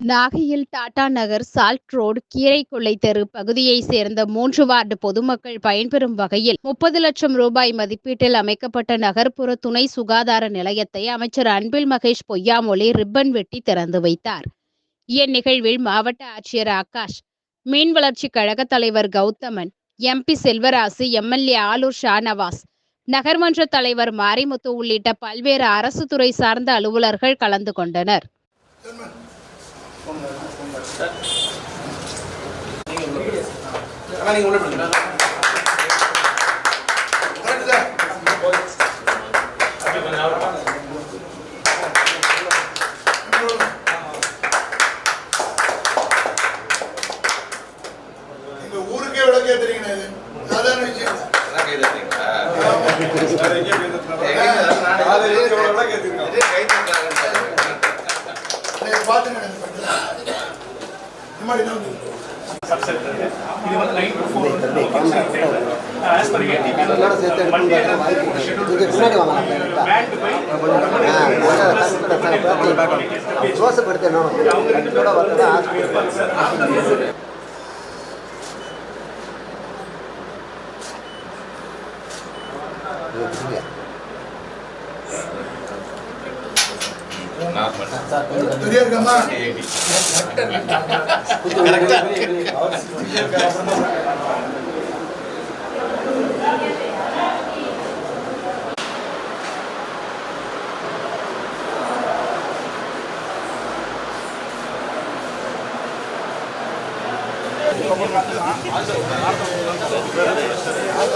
நாகையில் Tata Nagar salt road Keeraikollai தெரு பகுதியைச் சேர்ந்த மூன்று வார்டு பொதுமக்கள் பயன்பெறும் வகையில் முப்பது லட்சம் ரூபாய் மதிப்பீட்டில் அமைக்கப்பட்ட நகர்ப்புற துணை சுகாதார நிலையத்தை அமைச்சர் அன்பில் மகேஷ் பொய்யாமொழி ரிப்பன் வெட்டி திறந்து வைத்தார். இந்நிகழ்வில் மாவட்ட ஆட்சியர் ஆகாஷ் மீன் வளர்ச்சி கழக தலைவர் கௌதமன் எம்பி செல்வராசு எம்எல்ஏ ஆலூர் ஷானவாஸ் நகர்மன்ற தலைவர் மாரிமுத்து உள்ளிட்ட பல்வேறு அரசு துறை சார்ந்த அலுவலர்கள் கலந்து கொண்டனர். அண்ணா நீங்க உள்ள இது. சாதாரண விஷயம். இதை பார்த்துங்க எனக்கு பக்கத்துல. இந்த மாதிரி தான் வந்து. இது வந்து நைன் டு ஃபோர் வந்து நம்ம function time as per ATP one day bank Terima kemarin